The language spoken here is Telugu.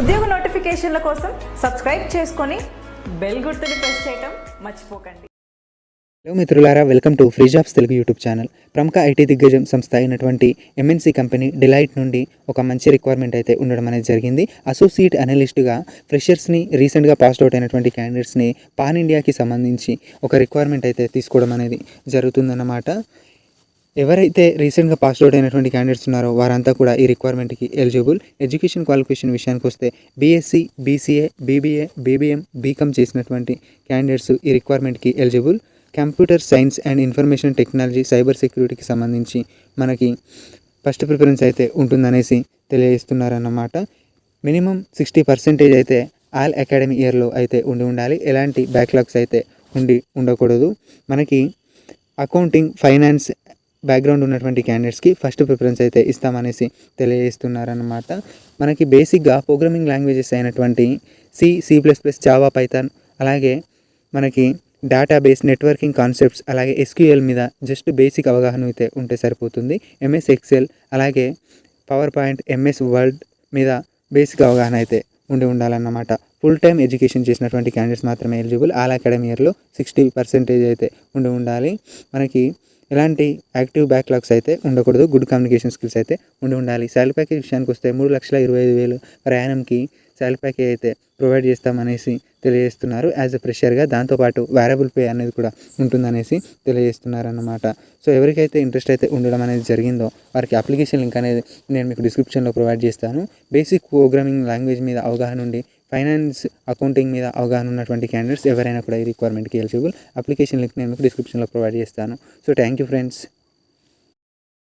ఉద్యోగ నోటిఫికేషన్ల కోసం సబ్స్క్రైబ్ చేసుకొని బెల్ గుర్తుని ప్రెస్ చేయటం మర్చిపోకండి. హలో మిత్రులారా welcome to free jobs Telugu YouTube channel. ప్రముఖ ఐటీ దిగ్గజం సంస్థ అయినటువంటి ఎంఎన్సీ కంపెనీ డిలైట్ నుండి ఒక మంచి రిక్వైర్మెంట్ అయితే ఉండడం అనేది జరిగింది. అసోసియేట్ అనలిస్ట్గా ఫ్రెషర్స్ని రీసెంట్గా పాస్ అవుట్ అయినటువంటి క్యాండిడేట్స్ని పాన్ ఇండియాకి సంబంధించి ఒక రిక్వైర్మెంట్ అయితే తీసుకోవడం అనేది జరుగుతుందన్నమాట. ఎవరైతే రీసెంట్గా పాస్ అవుట్ అయినటువంటి క్యాండిడేట్స్ ఉన్నారో వారంతా కూడా ఈ రిక్వైర్మెంట్కి ఎలిజిబుల్ ఎడ్యుకేషన్ క్వాలిఫికేషన్ విషయానికి వస్తే BSc BCA BBA BBM BCom చేసినటువంటి క్యాండిడేట్స్ ఈ రిక్వైర్మెంట్కి eligible computer science and information technology cyber సెక్యూరిటీకి సంబంధించి మనకి ఫస్ట్ ప్రిఫరెన్స్ అయితే ఉంటుందనేసి తెలియజేస్తున్నారన్నమాట. మినిమం సిక్స్టీ పర్సెంటేజ్ అయితే ఆల్ అకాడమీ ఇయర్లో అయితే ఉండి ఉండాలి. ఎలాంటి బ్యాక్లాగ్స్ అయితే ఉండి ఉండకూడదు. మనకి అకౌంటింగ్ ఫైనాన్స్ బ్యాక్గ్రౌండ్ ఉన్నటువంటి క్యాండిడేట్స్కి ఫస్ట్ ప్రిఫరెన్స్ అయితే ఇస్తామనేసి తెలియజేస్తున్నారన్నమాట. మనకి బేసిక్గా ప్రోగ్రామింగ్ లాంగ్వేజెస్ అయినటువంటి C C plus plus Java Python అలాగే మనకి డేటాబేస్ నెట్వర్కింగ్ కాన్సెప్ట్స్ అలాగే ఎస్క్యూఎల్ మీద జస్ట్ బేసిక్ అవగాహన అయితే ఉంటే సరిపోతుంది. ఎంఎస్ ఎక్సెల్ అలాగే పవర్ పాయింట్ ఎంఎస్ వర్డ్ మీద బేసిక్ అవగాహన అయితే ఉండి ఉండాలన్నమాట. ఫుల్ టైం ఎడ్యుకేషన్ చేసినటువంటి క్యాండిడేట్స్ మాత్రమే ఎలిజిబుల్ ఆల్ అకాడమీ ఇయర్లో సిక్స్టీ పర్సెంటేజ్ అయితే ఉండి ఉండాలి. మనకి ఎలాంటి యాక్టివ్ బ్యాక్లాగ్స్ అయితే ఉండకూడదు. గుడ్ కమ్యూనికేషన్ స్కిల్స్ అయితే ఉండి ఉండాలి. శాలరీ ప్యాకేజ్ విషయానికి వస్తే మూడు లక్షల ఇరవై ఐదు వేలు ప్రయాణంకి శాలరీ ప్యాకేజ్ అయితే ప్రొవైడ్ చేస్తామనేసి తెలియజేస్తున్నారు. యాజ్ ఎ ఫ్రెషర్గా దాంతోపాటు వేరబుల్ పే అనేది కూడా ఉంటుందనేసి తెలియజేస్తున్నారు అన్నమాట సో ఎవరికైతే ఇంట్రెస్ట్ అయితే ఉండడం అనేది జరిగిందో వారికి అప్లికేషన్ లింక్ అనేది నేను మీకు డిస్క్రిప్షన్లో ప్రొవైడ్ చేస్తాను. బేసిక్ ప్రోగ్రామింగ్ లాంగ్వేజ్ మీద అవగాహన ఉండి ఫైనాన్స్ అకౌంటింగ్ మీద అవగాహన ఉన్నటువంటి క్యాండిడేట్స్ ఎవరైనా కూడా ఈ రిక్వైర్మెంట్కి ఎలిజిబుల్ అప్లికేషన్ లింక్ నేను మీకు డిస్క్రిప్షన్లో ప్రొవైడ్ చేస్తాను. So thank you friends